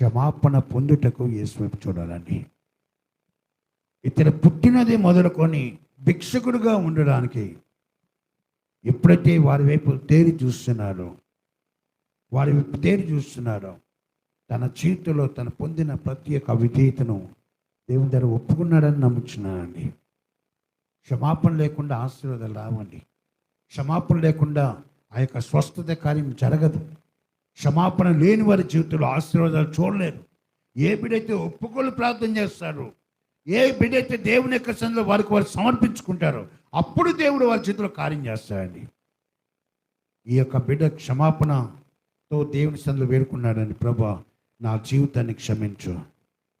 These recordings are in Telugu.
క్షమాపణ పొందుటకు యేసు వైపు చూడాలండి. ఇతను పుట్టినది మొదలుకొని భిక్షకుడుగా ఉండడానికి ఎప్పుడైతే వారి వైపు తేరి చూస్తున్నారో వారి వైపు తేరి చూస్తున్నారో తన చేతిలో తను పొందిన ప్రతి ఒక్క విధేయతను దేవుని దగ్గర ఒప్పుకున్నాడని నమ్ముచున్నానండి క్షమాపణ లేకుండా ఆశీర్వాదాలు రావండి. క్షమాపణ లేకుండా ఆ యొక్క స్వస్థత కార్యం జరగదు. క్షమాపణ లేని వారి జీవితంలో ఆశీర్వాదాలు చూడలేరు. ఏ బిడైతే ఒప్పుకోలు ప్రార్థన చేస్తారో ఏ బిడ్డైతే దేవుని యొక్క సందులో వారికి వారు సమర్పించుకుంటారో అప్పుడు దేవుడు వారి చేతిలో కార్యం చేస్తాడండి. ఈ యొక్క బిడ్డ క్షమాపణతో దేవుని సందులో వేడుకున్నాడని ప్రభా నా జీవితాన్ని క్షమించు.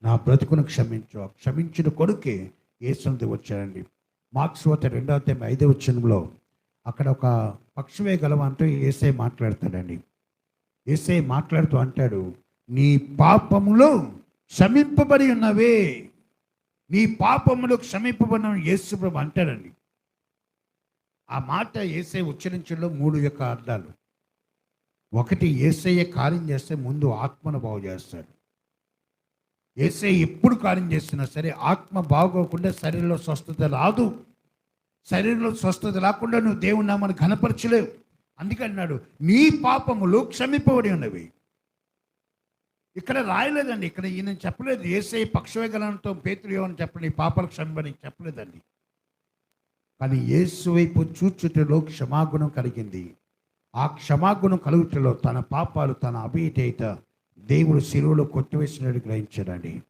నా బ్రతుకును క్షమించు. క్షమించిన కొడుకే ఏ సంది వచ్చాడండి. మార్క్స్ వత రెండవ తేమ ఐదవ చిన్నంలో అక్కడ ఒక పక్షమే గలవ అంటూ ఏసై మాట్లాడతాడండి. ఏసై మాట్లాడుతూ అంటాడు నీ పాపములు క్షమింపబడి ఉన్నవే. నీ పాపములు క్షమింపబడిన యేసుప్రభు అంటాడండి. ఆ మాట ఏసై ఉచ్చరించడంలో మూడు యొక్క అర్థాలు. ఒకటి ఏసయ్య కార్యం చేస్తే ముందు ఆత్మను బాగు చేస్తాడు. ఏసై ఎప్పుడు కార్యం చేస్తున్నా సరే ఆత్మ బాగోకుండా శరీరంలో స్వస్థత రాదు. శరీరంలో స్వస్థత రాకుండా నువ్వు దేవుని నామని ఘనపరచలేవు. అందుకే అన్నాడు నీ పాపములు క్షమిపబడి ఉన్నవి. ఇక్కడ రాయలేదండి ఇక్కడ ఈయన చెప్పలేదు ఏసై పక్షవేగలంతో పేతులు అని చెప్పండి పాపలు క్షమిపని చెప్పలేదండి. కానీ యేసు వైపు చూచుటలో క్షమాగుణం కలిగింది. ఆ క్షమాగుణం కలుగుటలో తన పాపాలు తన అభిటేత దేవుడు శిలువలో కొట్టివేసినట్టు గ్రహించాడండి.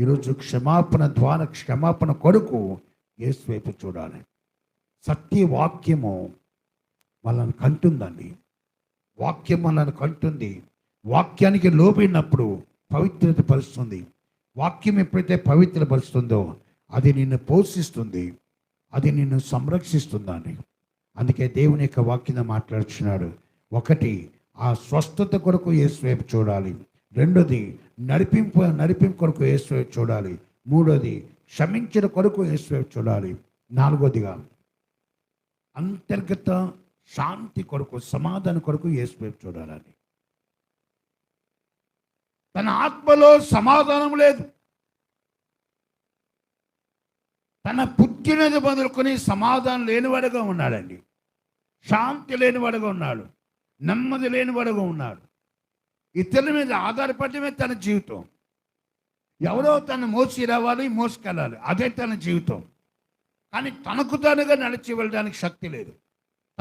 ఈరోజు క్షమాపణ ద్వారా క్షమాపణ కొడుకు యేసు వైపు చూడాలి. సత్యవాక్యము వాళ్ళని కంటుందండి. వాక్యం మనల్ని కంటుంది. వాక్యానికి లోబడినప్పుడు పవిత్రత పరుస్తుంది. వాక్యం ఎప్పుడైతే పవిత్ర పరుస్తుందో అది నిన్ను పోషిస్తుంది. అది నిన్ను సంరక్షిస్తుందని అందుకే దేవుని యొక్క వాక్యం మాట్లాడుచున్నాడు. ఒకటి ఆ స్వస్థత కొరకు ఏసువైపు చూడాలి. రెండోది నడిపింపు నడిపింపు కొరకు యేసు చూడాలి. మూడోది క్షమించిన కొరకు ఏసువైపు చూడాలి. నాలుగోదిగా అంతర్గత శాంతి కొరకు సమాధాన కొరకు యేసు చూడాలని. తన ఆత్మలో సమాధానం లేదు. తన పుట్టినది మొదలుకొని సమాధానం లేనివాడుగా ఉన్నాడండి. శాంతి లేనివాడుగా ఉన్నాడు. నెమ్మది లేనివాడుగా ఉన్నాడు. ఇతరుల మీద ఆధారపడమే తన జీవితం. ఎవరో తను మోసి రావాలి మోసుకెళ్ళాలి. అదే తన జీవితం. కానీ తనకు తానుగా నడిచి వెళ్ళడానికి శక్తి లేదు.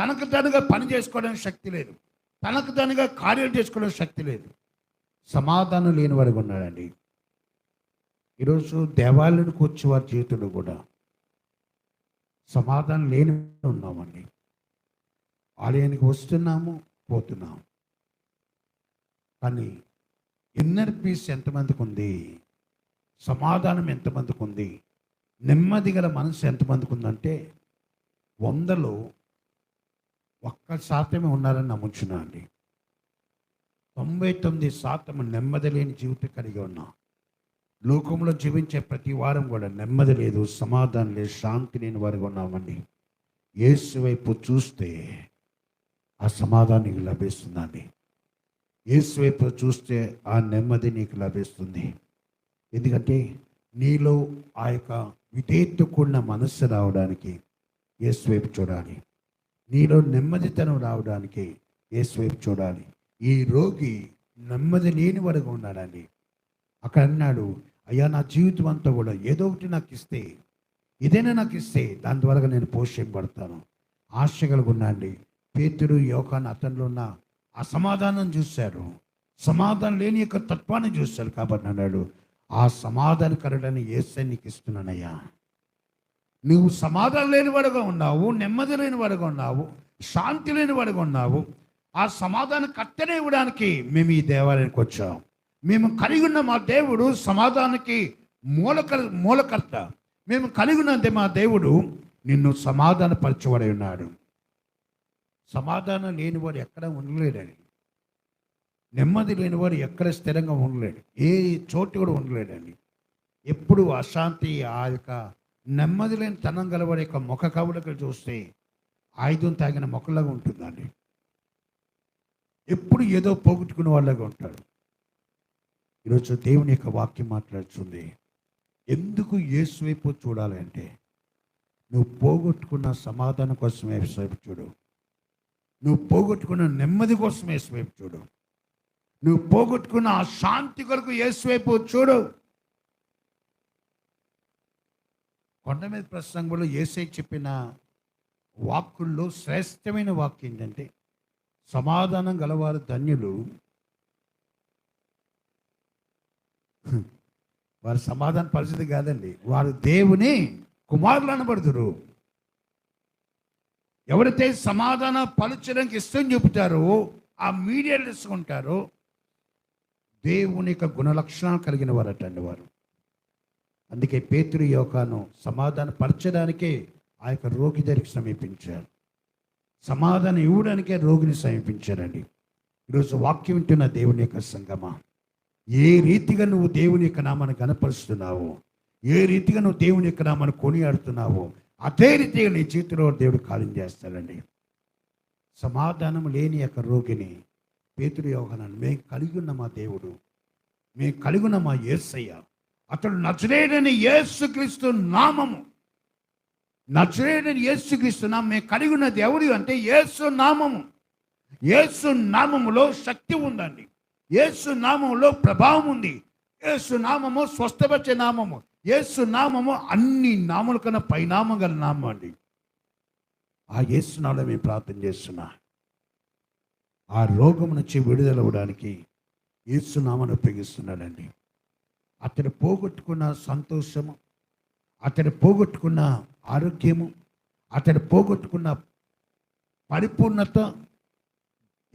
తనకు తనుగా పని చేసుకోవడానికి శక్తి లేదు. తనకు తనుగా కార్యం చేసుకోవడానికి శక్తి లేదు. సమాధానం లేనివాడుగా ఉన్నాడండి. ఈరోజు దేవాలయానికి వచ్చే వారి జీవితంలో కూడా సమాధానం లేని ఉన్నామండి. ఆలయానికి వస్తున్నాము పోతున్నాము. కానీ ఇన్నర్ పీస్ ఎంతమందికి ఉంది? సమాధానం ఎంతమందికి ఉంది? నెమ్మది గల మనసు ఎంతమందికి ఉందంటే వందలో ఒక్క శాతమే ఉన్నారని నమ్ముచున్నా అండి. తొంభై తొమ్మిది శాతం నెమ్మది లేని జీవితం కలిగి ఉన్నాం. లోకంలో జీవించే ప్రతి వారం కూడా నెమ్మది లేదు సమాధానం లేదు శాంతి లేని వారిగా ఉన్నామండి. యేసు వైపు చూస్తే ఆ సమాధానం నీకు లభిస్తుందండి యేసు వైపు చూస్తే ఆ నెమ్మది నీకు లభిస్తుంది. ఎందుకంటే నీలో ఆ యొక్క విధేయత కూడిన మనస్సు రావడానికి యేసు వైపు చూడాలి. నీలో నెమ్మదితనం రావడానికి ఏసువైపు చూడాలి. ఈ రోగి నెమ్మది లేని వరకు ఉన్నాడండి. అక్కడ అన్నాడు అయ్యా నా జీవితం అంతా కూడా ఏదో ఒకటి నాకు ఇస్తే ఏదైనా నాకు ఇస్తే దాని ద్వారా నేను పోషింపబడతాను. ఆశ కలుగున్నాండి పేతుడు యోకాన్ని అతనిలో ఉన్న అసమాధానం చూశారు. సమాధానం లేని యొక్క తత్వాన్ని చూశారు కాబట్టి అన్నాడు ఆ సమాధానకరుడని ఏసే నీకు ఇస్తున్నానయ్యా. నువ్వు సమాధానం లేని వాడుగా ఉన్నావు నెమ్మది లేని వాడుగా ఉన్నావు శాంతి లేని వాడుగా ఉన్నావు. ఆ సమాధానం కట్టనే ఇవ్వడానికి మేము ఈ దేవాలయానికి వచ్చాం. మేము కలిగి ఉన్న మా దేవుడు సమాధానానికి మూలక మూలకర్త మేము కలిగి ఉన్నది మా దేవుడు నిన్ను సమాధానపరచబడి ఉన్నాడు. సమాధానం లేనివాడు ఎక్కడ ఉండలేడని నెమ్మది లేనివాడు ఎక్కడ స్థిరంగా ఉండలేడు. ఏ చోటు కూడా ఉండలేడని ఎప్పుడు అశాంతి ఆ యొక్క నెమ్మది లేని తనం గలవాడి యొక్క ముఖ కవులకు చూస్తే ఆయుధం తాగిన మొక్కలాగా ఉంటుందండి. ఎప్పుడు ఏదో పోగొట్టుకునే వాళ్ళగా ఉంటాడు. ఈరోజు దేవుని యొక్క వాక్యం మాట్లాడుతుంది. ఎందుకు యేసు వైపు చూడాలి అంటే నువ్వు పోగొట్టుకున్న సమాధానం కోసం యేసు వైపు చూడు. నువ్వు పోగొట్టుకున్న నెమ్మది కోసం యేసు వైపు చూడు. నువ్వు పోగొట్టుకున్న ఆ శాంతి కొరకు యేసు వైపు చూడు. కొండ మీద ప్రసంగంలో ఏసై చెప్పిన వాక్కుల్లో శ్రేష్టమైన వాక్యం ఏంటంటే సమాధానం గలవారు ధన్యులు. వారు వారి సమాధాన పరిస్థితి కాదండి. వారు దేవుని కుమారులు అనబడుతురు. ఎవరైతే సమాధాన పరచడానికి ఇష్టం చూపుతారో ఆ మీడియా తీసుకుంటారో దేవుని యొక్క గుణలక్షణాలు కలిగిన వారటండి వారు. అందుకే పేతురు యోకాను సమాధాన పరచడానికే ఆ యొక్క రోగి దగ్గరికి సమీపించారు. సమాధానం ఇవ్వడానికే రోగిని సమీపించారండి. ఈరోజు వాక్యం వింటున్న దేవుని యొక్క సంగమా? ఏ రీతిగా నువ్వు దేవుని యొక్క నామాన్ని కనపరుస్తున్నావు ఏ రీతిగా నువ్వు దేవుని యొక్క నామాన్ని కొనియాడుతున్నావు? అదే రీతిగా నీ చేతిలో దేవుడు కాలం చేస్తాడండి. సమాధానం లేని యొక్క రోగిని పేతురు యోగనాన్ని మేము కలిగి ఉన్న మా దేవుడు మేము కలిగి ఉన్న మా యేసయ్య అతడు నచరేడని యేసుక్రీస్తు నామము. నచరేడని యేసుక్రీస్తు నామం మేము కలిగి ఉన్నది ఎవరు అంటే యేసు నామము. యేసు నామములో శక్తి ఉందండి. యేసు నామములో ప్రభావం ఉంది. యేసు నామము స్వస్థపరిచే నామము. యేసు నామము అన్ని నామల కన్నా పైనామం గల నామం అండి. ఆ యేసు నామలో మేము ప్రార్థన చేస్తున్నా. ఆ రోగం నుంచి విడుదలవ్వడానికి యేసు నామను ఉపయోగిస్తున్నాడండి. అతడు పోగొట్టుకున్న సంతోషము అతడు పోగొట్టుకున్న ఆరోగ్యము అతడు పోగొట్టుకున్న పరిపూర్ణత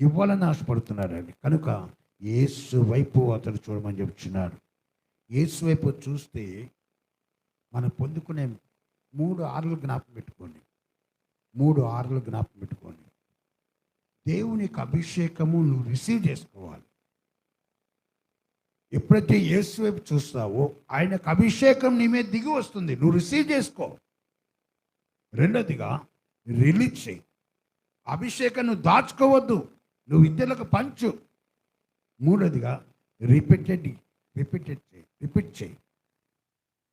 ఇవ్వాలని ఆశపడుతున్నాడండి కనుక ఏసు వైపు అతడు చూడమని చెప్తున్నాడు ఏసు వైపు చూస్తే మనం పొందుకునే మూడు ఆరులు జ్ఞాపం పెట్టుకోండి. మూడు ఆరులు జ్ఞాపం పెట్టుకోండి. దేవునికి అభిషేకము నువ్వు రిసీవ్ చేసుకోవాలి. ఎప్పుడైతే యేసు వైపు చూస్తావో ఆయన యొక్క అభిషేకం నీ మీద దిగి వస్తుంది. నువ్వు రిసీవ్ చేసుకో. రెండోదిగా రిలీజ్ చేయి. అభిషేకం నువ్వు దాచుకోవద్దు. నువ్వు ఇద్దరులకు పంచు. మూడోదిగా రిపీటెడ్ రిపీటెడ్ చేయి. రిపీట్ చేయి.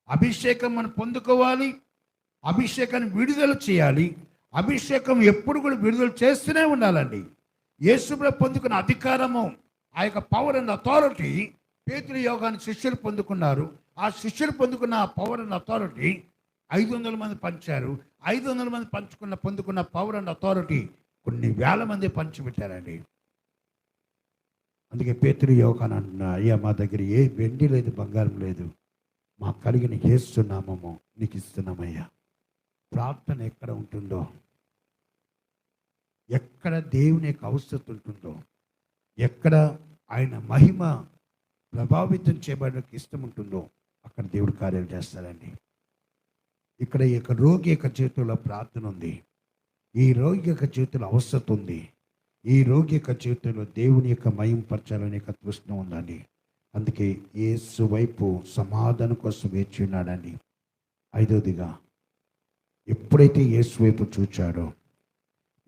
అభిషేకం మనం పొందుకోవాలి. అభిషేకాన్ని విడుదల చేయాలి. అభిషేకం ఎప్పుడు కూడా విడుదల చేస్తూనే ఉండాలండి. యేసులో పొందుకున్న అధికారము ఆ యొక్క పవర్ అండ్ అథారిటీ పేతుల యోగాన్ని శిష్యులు పొందుకున్నారు. ఆ శిష్యులు పొందుకున్న ఆ పవర్ అండ్ అథారిటీ ఐదు వందల మంది పంచారు. ఐదు వందల మంది పంచుకున్న పొందుకున్న పవర్ అండ్ అథారిటీ కొన్ని వేల మంది పంచిపెట్టారండి. అందుకే పేతురు యోగాన్ని అంటున్నా అయ్యా మా దగ్గర ఏ వెండి లేదు బంగారం లేదు. మాకు కలిగిన ఏస్తున్నామము నీకు ఇస్తున్నామయ్యా. ప్రార్థన ఎక్కడ ఉంటుందో ఎక్కడ దేవుని యొక్క అవసరం ఉంటుందో ఎక్కడ ఆయన మహిమ ప్రభావితం చేయబడడానికి ఇష్టం ఉంటుందో అక్కడ దేవుడు కార్యాలు చేస్తారండి ఇక్కడ ఈ యొక్క రోగి యొక్క చేతుల్లో ప్రార్థన ఉంది. ఈ రోగి యొక్క చేతుల అవసరం ఉంది. ఈ రోగి యొక్క చేతుల్లో దేవుని యొక్క మయం పరచాలనే యొక్క తృష్ణ ఉందండి. అందుకే ఏసు వైపు సమాధానం కోసం వేచి ఉన్నాడండి. ఐదోదిగా ఎప్పుడైతే యేసు వైపు చూచాడో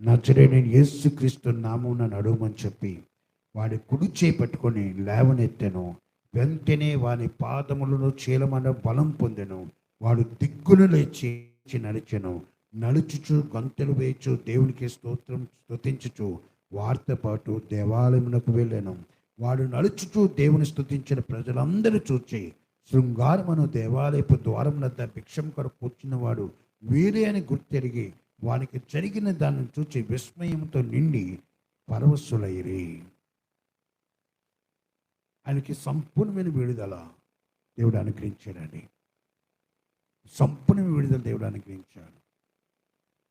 నచ్చరే నేను క్రీస్తు నామం నడుమని చెప్పి వాడి కుడి చేయి పట్టుకొని లేవనెత్తెను. వెంటనే వాని పాదములను చీలమన్న బలం పొందెను. వాడు దిగ్గును లేచి నడిచెను. నడుచుచు గంతలు వేయచు దేవునికి స్తోత్రం స్తుతించుచు వారితో పాటు దేవాలయమునకు వెళ్ళాను. వాడు నడుచుచు దేవుని స్తుతించిన ప్రజలందరూ చూచి శృంగారమును దేవాలయపు ద్వారం వద్ద భిక్షం కొరకు కూర్చున్నవాడు వీరే అని గుర్తెరిగి వానికి జరిగిన దాన్ని చూచి విస్మయంతో నిండి పరవశులైరి. ఆయనకి సంపూర్ణమైన విడుదల దేవుడు అనుగ్రహించాడండి. సంపూర్ణమైన విడుదల దేవుడు అనుగ్రహించాడు.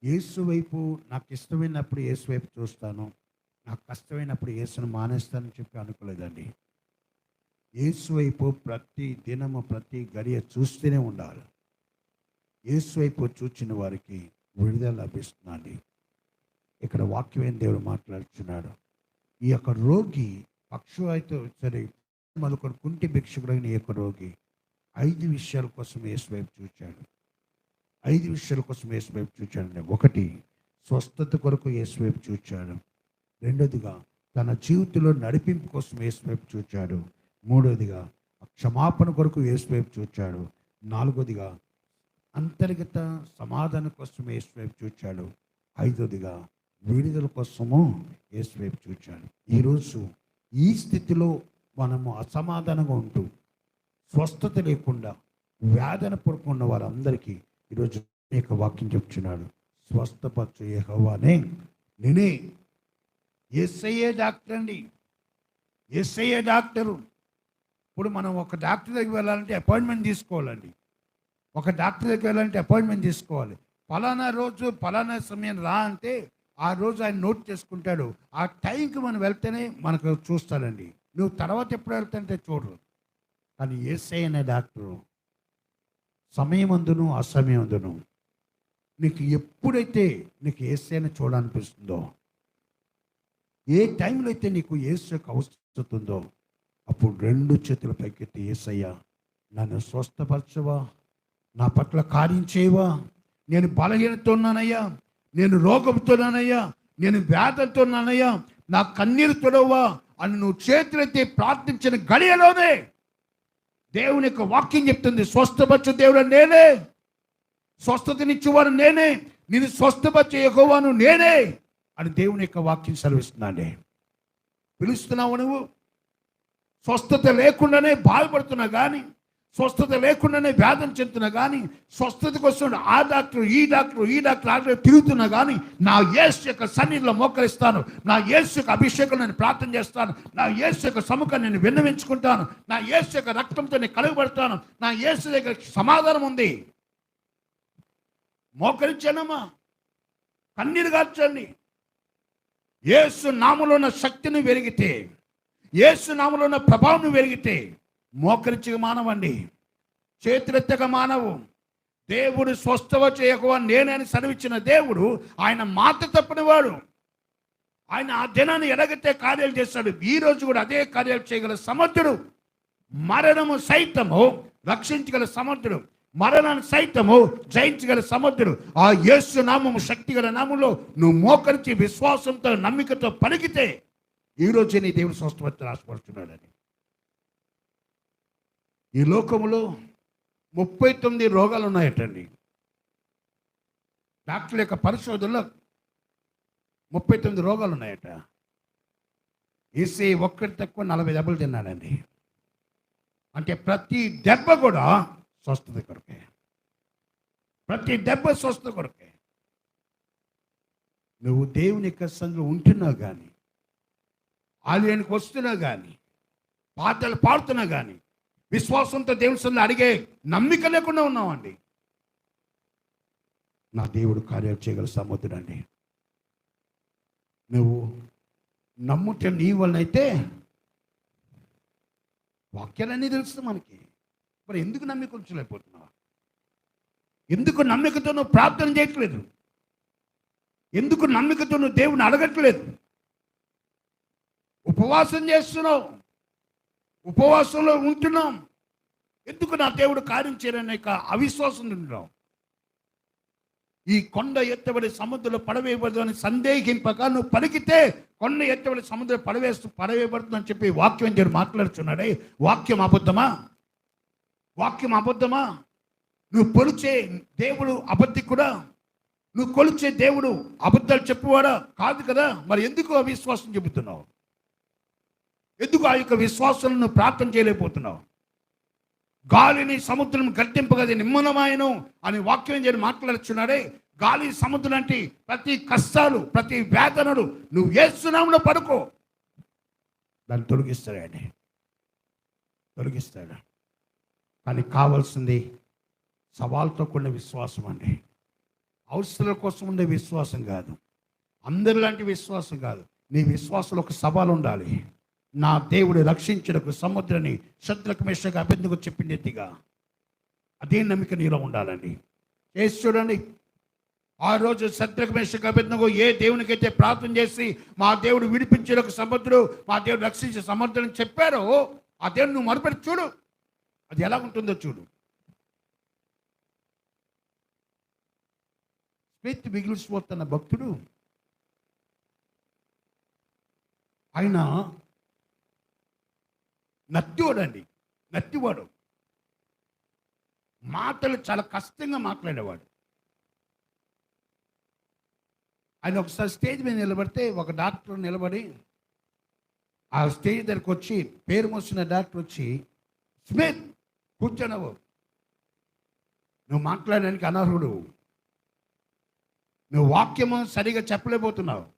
యేసు వైపు నాకు ఇష్టమైనప్పుడు యేసు వైపు చూస్తాను. నాకు కష్టమైనప్పుడు యేసును మానేస్తానని చెప్పి అనుకోలేదండి. యేసు వైపు ప్రతి దినము ప్రతి గడియ చూస్తూనే ఉండాలి. యేసు వైపు చూచిన వారికి విడుదల లభిస్తుందండి. ఇక్కడ వాక్యమైన దేవుడు మాట్లాడుతున్నాడు ఈ యొక్క రోగి పక్షువాయితో సరే మొదలుకొని కుంటి భిక్షకుడైన యొక్క రోగి ఐదు విషయాల కోసం యేసు వైపు చూచాడు. ఐదు విషయాల కోసం యేసు వైపు ఒకటి స్వస్థత కొరకు యేసు వైపు చూచాడు. రెండోదిగా తన జీవితంలో నడిపింపు కోసం యేసు వైపు చూచాడు. మూడోదిగా క్షమాపణ కొరకు యేసువైపు చూచాడు. నాలుగోదిగా అంతర్గత సమాధానం కోసం యేసువైపు చూచాడు. ఐదోదిగా విడుదల కోసము యేసువైపు చూచాడు. ఈరోజు ఈ స్థితిలో మనము అసమాధానంగా ఉంటూ స్వస్థత లేకుండా వేదన పడుకున్న వారందరికీ ఈరోజు యొక్క వాక్యం చెప్తున్నాడు. స్వస్థపరచు యెహోవానే నేనే ఎస్ఐఏ డాక్టర్ అండి. SIA doctor. ఇప్పుడు మనం ఒక డాక్టర్ దగ్గరికి వెళ్ళాలంటే అపాయింట్మెంట్ తీసుకోవాలండి. ఒక డాక్టర్ దగ్గరికి వెళ్ళాలంటే అపాయింట్మెంట్ తీసుకోవాలి. ఫలానా రోజు ఫలానా సమయం రా అంటే ఆ రోజు ఆయన నోట్ చేసుకుంటాడు. ఆ టైంకి మనం వెళ్తేనే మనకు చూస్తాడండి. నువ్వు తర్వాత ఎప్పుడు వెళ్తుంటే చూడరు కానీ ఏసై అనే డాక్టరు సమయమందును అసమయమందును నీకు ఎప్పుడైతే నీకు ఏసైనా చూడాలనిపిస్తుందో ఏ టైంలో అయితే నీకు ఏసు యొక్క అవసరం ఉందో అప్పుడు రెండు చేతుల పైకెత్తి ఏసయ్యా నన్ను స్వస్థపరచవా నా పట్ల కార్యం చేయవా నేను బలహీనతో ఉన్నానయ్యా నేను రోగంతో ఉన్నానయ్యా నేను వేదనతో ఉన్నానయ్యా నా కన్నీరు తొడవా అని నువ్వు చేతులైతే ప్రార్థించిన గడియలోనే దేవుని యొక్క వాక్యం చెప్తుంది. స్వస్థపరచు దేవుడు నేనే. స్వస్థతనిచ్చేవాడు నేనే. నేను స్వస్థపరిచే యెహోవాను నేనే అని దేవుని యొక్క వాక్యం సెలవిస్తున్నానే పిలుస్తున్నావు నువ్వు. స్వస్థత లేకుండానే బాధపడుతున్నా కానీ స్వస్థత లేకుండానే వ్యాధం చెందుతున్నా కానీ స్వస్థత కోసం ఆ డాక్టర్ ఈ డాక్టర్ ఈ డాక్టర్ ఆ డాక్టర్ తిరుగుతున్నా కానీ నా యేసు యొక్క సన్నిధిలో మోకరిస్తాను. నా యేసు యొక్క అభిషేకం నేను ప్రార్థన చేస్తాను. నా యేసు యొక్క సముఖం నేను విన్నవించుకుంటాను. నా యేసు యొక్క రక్తంతో నేను కలుగబడతాను. నా యేసు దగ్గర సమాధానం ఉంది. మోకరించానమ్మా. కన్నీరు కార్చండి యేసు నామలో ఉన్న శక్తిని వెలిగితే యేసు నామలో ఉన్న ప్రభావం వెలిగితే మోకరించక మానవండి చేతులెత్తక మానవు దేవుడు స్వస్థవ చేయకువ నేనని సెలవిచ్చిన దేవుడు ఆయన మాట తప్పినవాడు. ఆయన ఆ దినాన్ని ఎడగతే కార్యాలు చేస్తాడు. ఈ రోజు కూడా అదే కార్యాలు చేయగల సమర్థుడు. మరణము సైతము రక్షించగల సమర్థుడు. మరణాన్ని సైతము జయించగల సమర్థుడు. ఆ యేసు నామము శక్తిగల నామంలో నువ్వు మోకరించి విశ్వాసంతో నమ్మికతో పలికితే ఈ నీ దేవుడు స్వస్థపత్తి ఆశపడుతున్నాడని. ఈ లోకములో ముప్పై తొమ్మిది రోగాలు ఉన్నాయటండి డాక్టర్ల యొక్క పరిశోధనలో ముప్పై తొమ్మిది రోగాలు ఉన్నాయట ఏసీ ఒక్కటి తక్కువ నలభై దెబ్బలు తిన్నాడండి. అంటే ప్రతి దెబ్బ కూడా స్వస్థత కొరకే. ప్రతి దెబ్బ స్వస్థత కొరకే. నువ్వు దేవుని యొక్క సందులో ఉంటున్నావు కానీ ఆలయానికి వస్తున్నావు కానీ పాటలు పాడుతున్నా కానీ విశ్వాసంతో దేవుని సందులో అడిగే నమ్మిక లేకుండా ఉన్నామండి. నా దేవుడు కార్యాలు చేయగల సమర్థుడండి నువ్వు నమ్ముట నీ వలనైతే వాక్యాలన్నీ తెలుస్తుంది మనకి. మరి ఎందుకు నమ్మిక ఉంచలేకపోతున్నావు? ఎందుకు నమ్మికతో నువ్వు ప్రార్థన చేయట్లేదు? ఎందుకు నమ్మికతో నువ్వు దేవుని అడగట్లేదు? ఉపవాసం చేస్తున్నావు? ఉపవాసంలో ఉంటున్నాం. ఎందుకు నా దేవుడు కార్యం చేయరనే అవిశ్వాసం ఉంటున్నాం. ఈ కొండ ఎత్తబడి సముద్రంలో పడవేయబడదు అని సందేహింపక నువ్వు పలికితే కొండ ఎత్తబడి సముద్రం పడవేస్తూ పడవేయబడుతుంది అని చెప్పి వాక్యం చేరు మాట్లాడుతున్నాడే. వాక్యం అబద్ధమా? వాక్యం అబద్ధమా? నువ్వు కొలిచే దేవుడు అబద్ధికుడా? నువ్వు కొలిచే దేవుడు అబద్ధాలు చెప్పువాడా? కాదు కదా. మరి ఎందుకు అవిశ్వాసం చెబుతున్నావు? ఎందుకు ఆ యొక్క విశ్వాసాలను నువ్వు ప్రార్థన చేయలేకపోతున్నావు? గాలిని సముద్రం గట్టింపగది నిమ్మనమాయను అని వాక్యం చేసి మాట్లాడుచున్నాడే గాలి సముద్రం అంటే ప్రతి కష్టాలు ప్రతి వేదనలు నువ్వు ఏసునాములో పడుకో. దాన్ని తొలగిస్తాడండి తొలగిస్తాడు. కానీ కావాల్సింది సవాల్తో కూడిన విశ్వాసం అండి. అవసరాల కోసం ఉండే విశ్వాసం కాదు. అందరిలాంటి విశ్వాసం కాదు. నీ విశ్వాసంలో ఒక సవాల్ ఉండాలి. నా దేవుడు రక్షించడకు సముద్రని శత్రులకు మెషగా అభ్యర్థికు చెప్పింది అదే నమ్మిక నీలో ఉండాలండి. చేసి చూడండి. ఆ రోజు శత్రుకు మెషకు ఏ దేవునికైతే ప్రార్థన చేసి మా దేవుడు విడిపించడకు సముద్రుడు మా దేవుడు రక్షించే సముద్రం చెప్పారో ఆ దేవుడు నువ్వు మరుపెట్టి చూడు. అది ఎలా ఉంటుందో చూడు. స్మిత్ మిగిలిసిపోతున్న భక్తుడు ఆయన నత్తివాడండి. నత్తివాడు. మాటలు చాలా కష్టంగా మాట్లాడేవాడు. ఆయన ఒకసారి స్టేజ్ మీద నిలబడితే ఒక డాక్టర్ నిలబడి ఆ స్టేజ్ దగ్గరకు వచ్చి పేరు మోసిన డాక్టర్ వచ్చి స్మిత్ కూర్చోనవు నువ్వు మాట్లాడడానికి అనర్హుడు. నువ్వు వాక్యము సరిగా చెప్పలేకపోతున్నావు.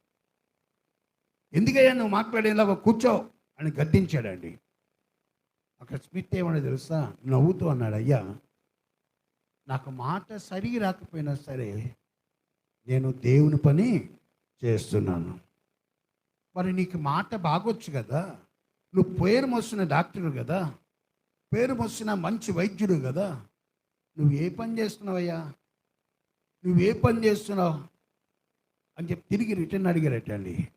ఎందుకయ్యా నువ్వు మాట్లాడేలా కూర్చో అని గద్దించాడండి. అక్కడ స్మిత్ ఏమన్నా తెలుసా? నవ్వుతూ అన్నాడు అయ్యా నాకు మాట సరి రాకపోయినా సరే నేను దేవుని పని చేస్తున్నాను. మరి నీకు మాట బాగొచ్చు కదా? నువ్వు పేరు మోసిన డాక్టర్ కదా? పేరు మోసిన మంచి వైద్యుడు కదా? నువ్వు ఏ పని చేస్తున్నావయ్యా? నువ్వు ఏ పని చేస్తున్నావు? అని చెప్పి తిరిగి రిటర్న్ అడిగారటండి.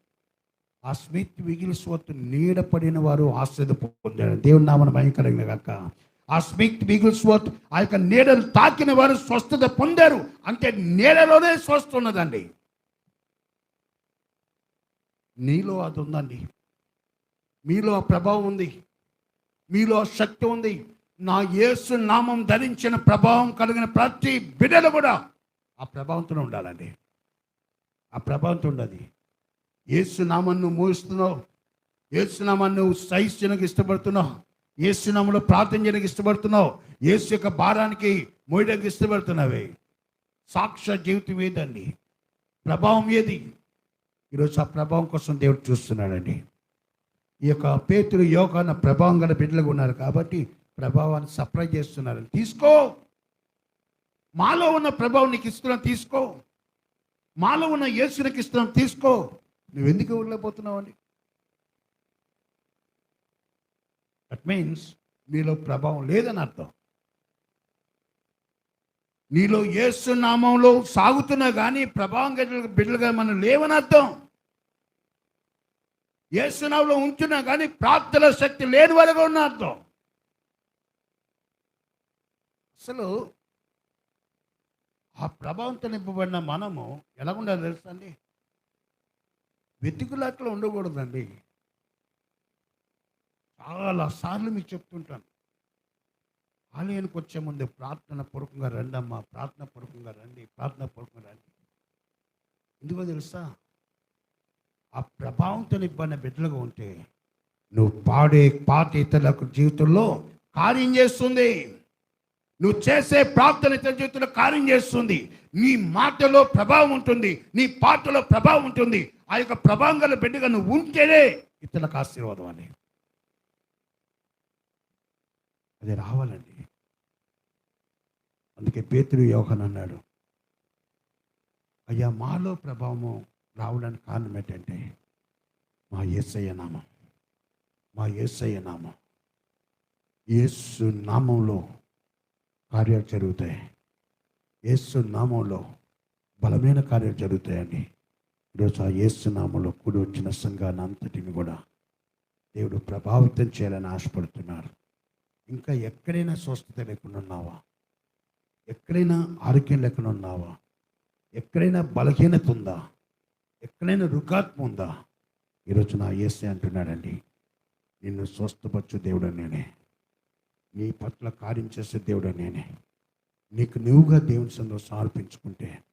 ఆ స్మిత్ విగిల్స్వత్ నీడ పడిన వారు ఆశ్రద పొందారు. దేవుని నామను భయంకరంగా కాక ఆ స్మిత్ విగిల్స్వత్ ఆ యొక్క నీడను తాకిన వారు స్వస్థత పొందారు. అంటే నీడలోనే స్వస్థ ఉన్నదండి. నీలో అది ఉందండి. మీలో ఆ ప్రభావం ఉంది. మీలో ఆ శక్తి ఉంది. నా యేసు నామం ధరించిన ప్రభావం కలిగిన ప్రతి బిడ్డలు కూడా ఆ ప్రభావంతో ఉండాలండి. ఆ ప్రభావంతో ఉండదు ఏసునామను నామం నువ్వు మోస్తున్నావు. నువ్వు సహించడానికి ఇష్టపడుతున్నావు. ఏసునామంలో ప్రార్థన చేయడానికి ఇష్టపడుతున్నావు. ఏసు యొక్క భారానికి మోయడానికి ఇష్టపడుతున్నావే. సాక్ష జీవితం ఏదండి? ప్రభావం ఏది? ఈరోజు ఆ ప్రభావం కోసం దేవుడు చూస్తున్నాడండి. ఈ యొక్క పేతులు యోగాన ప్రభావం గల బిడ్డలుగా ఉన్నారు కాబట్టి ప్రభావాన్ని సప్లై చేస్తున్నారు. తీసుకో. మాలో ఉన్న ప్రభావం నీకు ఇస్తున్నాం తీసుకో. మాలో ఉన్న యేసునికి ఇస్తున్నాం తీసుకో. నువ్వు ఎందుకు వెళ్ళిపోతున్నావు అండి దట్ మీన్స్ నీలో ప్రభావం లేదని అర్థం. నీలో యేసు నామంలో సాగుతున్నా కానీ ప్రభావం గల బిడ్డలుగా మనం లేవని అర్థం. యేసునామంలో ఉంచున్నా కానీ ప్రార్థన శక్తి లేని వాళ్ళగా ఉన్న అర్థం. అసలు ఆ ప్రభావంతో నింపబడిన మనము ఎలా ఉండాలి తెలుసా అండి? వెతుకులాట్లో ఉండకూడదండి. చాలా సార్లు మీకు చెప్తుంటాను. ఆలయానికి వచ్చే ముందు ప్రార్థన పూర్వకంగా రండమ్మా ప్రార్థన పూర్వకంగా రండి ప్రార్థన పూర్వకంగా రండి. ఎందుకో తెలుసా? ఆ ప్రభావంతో ఇబ్బంది బిడ్డలుగా ఉంటే నువ్వు పాడే పాట ఇతరులకు జీవితంలో కార్యం చేస్తుంది. నువ్వు చేసే ప్రార్థన ఇతర జీవితంలో కార్యం చేస్తుంది. నీ మాటలో ప్రభావం ఉంటుంది నీ పాటలో ప్రభావం ఉంటుంది. ఆ యొక్క ప్రభావం గల బిడ్డగా నువ్వు ఉంటేనే ఇతరులకు ఆశీర్వాదం అని. అది రావాలండి. అందుకే పేతురు యోహన్ అన్నాడు అయ్యా మాలో ప్రభావము రావడానికి కారణం ఏంటంటే మా ఏసయ్య నామం. మా ఏసయ్య నామం. ఏసు నామంలో కార్యాలు జరుగుతాయి. యేసు నామంలో బలమైన కార్యాలు జరుగుతాయండి ఈరోజు ఆ యేసు కూడి వచ్చిన సంఘాన్ని అంతటిని కూడా దేవుడు ప్రభావితం చేయాలని ఆశపడుతున్నారు. ఇంకా ఎక్కడైనా స్వస్థత లేకుండా ఉన్నావా? ఎక్కడైనా ఆరోగ్యం లేకుండా ఉన్నావా? ఎక్కడైనా బలహీనత ఉందా? ఎక్కడైనా రుగాత్మ ఉందా? ఈరోజు నా ఏసే అంటున్నాడండి నిన్ను స్వస్థపరచు దేవుడు నేనే. నీ పట్ల కార్యం చేసే దేవుడు నేనే. నీకు నువ్వుగా దేవుని సందులో సమర్పించుకుంటే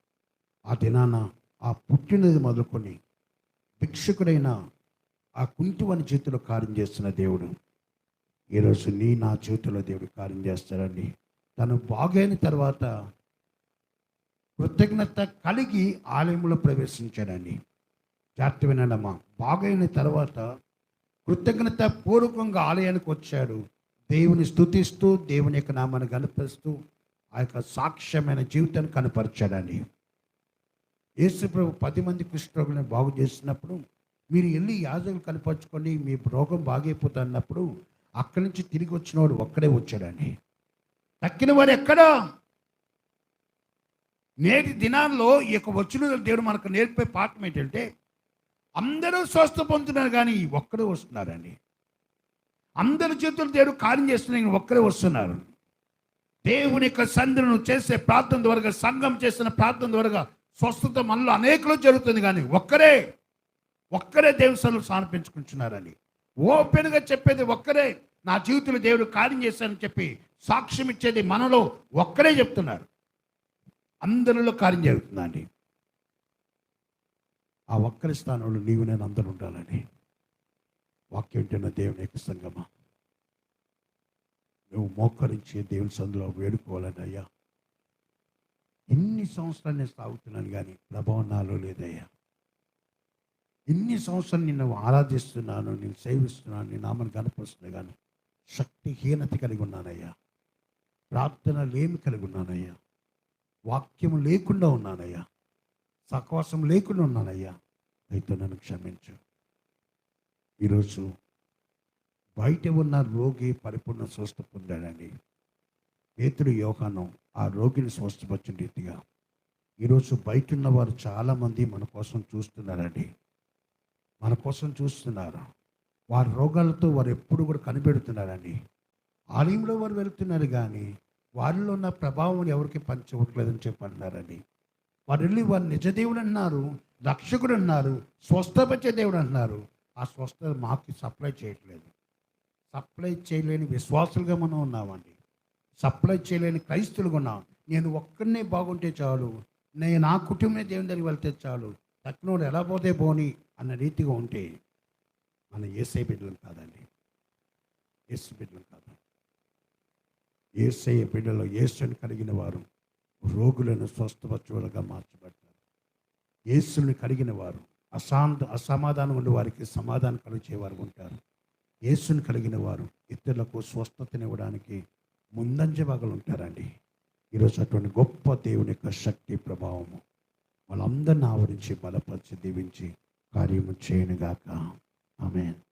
ఆ దినాన ఆ పుట్టినది మొదలుకొని భిక్షకుడైన ఆ కుంటివని చేతిలో కార్యం చేస్తున్న దేవుడు. ఈరోజు నీ నా చేతిలో దేవుడు కార్యం చేస్తాడండి. తను బాగైన తర్వాత కృతజ్ఞత కలిగి ఆలయంలో ప్రవేశించాడండి. జాగ్రత్త వినడమ్మా. బాగైన తర్వాత కృతజ్ఞత పూర్వకంగా ఆలయానికి వచ్చాడు. దేవుని స్తుతిస్తూ దేవుని యొక్క నామాన్ని కనిపిస్తూ ఆ యొక్క సాక్ష్యమైన జీవితాన్ని కనపరిచాడండి. యేసుప్రభు పది మంది కుష్ఠరోగులను బాగు చేసినప్పుడు మీరు వెళ్ళి యాజకులు కనపరుచుకొని మీ రోగం బాగైపోతున్నప్పుడు అక్కడి నుంచి తిరిగి వచ్చినవాడు ఒక్కడే వచ్చాడని. తక్కిన వాడు ఎక్కడా? నేటి దినాల్లో ఈ యొక్క వచ్చిన దేవుడు మనకు నేర్పే పాఠం ఏంటంటే అందరూ స్వస్థ పొందుతున్నారు కానీ ఒక్కడే వస్తున్నారండి. అందరి చేతులు దేవుడు కార్యం చేస్తున్న ఒక్కరే వస్తున్నారు. దేవుని యొక్క సంధిను చేసే ప్రార్థన ద్వారా సంఘం చేసిన ప్రార్థన ద్వారా స్వస్థత మనలో అనేకలో జరుగుతుంది కానీ ఒక్కరే ఒక్కరే దేవుని సన్నిధిలో సమర్పించుకుంటున్నారని. ఓపెన్గా చెప్పేది ఒక్కరే. నా జీవితంలో దేవుడు కార్యం చేశానని చెప్పి సాక్ష్యం ఇచ్చేది మనలో ఒక్కరే చెప్తున్నారు. అందరిలో కార్యం జరుగుతుందండి. ఆ ఒక్కరి స్థానంలో నీవు నేను అందరూ ఉండాలని. వాక్యం వింటున్న దేవుని యొక్క సంగమా. నువ్వు మోకరించి దేవుని సందులో వేడుకోవాలని అయ్యా. ఇన్ని సంవత్సరాలు నేను సాగుతున్నాను కానీ ప్రభావం నాలో లేదయ్యా. ఇన్ని సంవత్సరాలు నిన్ను ఆరాధిస్తున్నాను నేను సేవిస్తున్నాను నీ నామని కనపరుస్తున్నా కానీ శక్తిహీనత కలిగి ఉన్నానయ్యా. ప్రార్థన లేమి కలిగి ఉన్నానయ్యా. వాక్యం లేకుండా ఉన్నానయ్యా. సహవాసం లేకుండా ఉన్నానయ్యా. అయితే నన్ను క్షమించు. ఈరోజు బయట ఉన్న రోగి పరిపూర్ణ స్వస్థ పొందాడండి పేతుడు యోగానం ఆ రోగిని స్వస్థపరిచిన రీతిగా. ఈరోజు బయట ఉన్న వారు చాలామంది మన కోసం చూస్తున్నారండి. మన కోసం చూస్తున్నారు. వారి రోగాలతో వారు ఎప్పుడు కూడా కనిపెడుతున్నారండి. ఆలయంలో వారు వెళ్తున్నారు కానీ వారిలో ఉన్న ప్రభావం ఎవరికి పంచవట్లేదని చెప్పంటున్నారండి. వారు వెళ్ళి వారు నిజ దేవుడు అన్నారు రక్షకుడు అన్నారు స్వస్థపరిచే దేవుడు అన్నారు ఆ స్వస్థత మాకు సప్లై చేయట్లేదు. సప్లై చేయలేని విశ్వాసులుగా మనం ఉన్నామండి. సప్లై చేయలేని క్రైస్తులుగా ఉన్నా నేను ఒక్కరినే బాగుంటే చాలు. నేను నా కుటుంబమే దేవుని దగ్గరికి వెళ్తే చాలు. తక్కువ ఎలా పోతే పోని అన్న రీతిగా ఉంటే మన ఏసై బిడ్డలం కాదండి. ఏసు బిడ్డలం కాదు. ఏసయ్య బిడ్డలో ఏసుని కలిగిన వారు రోగులను స్వస్థపరచులుగా మార్చబడతారు యేసుని కలిగిన వారు అశాంత అసమాధానం ఉండే వారికి సమాధానం కలిగేవారు ఉంటారు. యేసుని కలిగిన వారు ఇతరులకు స్వస్థతనివ్వడానికి ముందంజ భాగాలు ఉంటారండి. ఈరోజు అటువంటి గొప్ప దేవుని యొక్క శక్తి ప్రభావము. వాళ్ళందరిని ఆవరించి బలపరిచి దీవించి కార్యము చేయనుగాక. ఆమె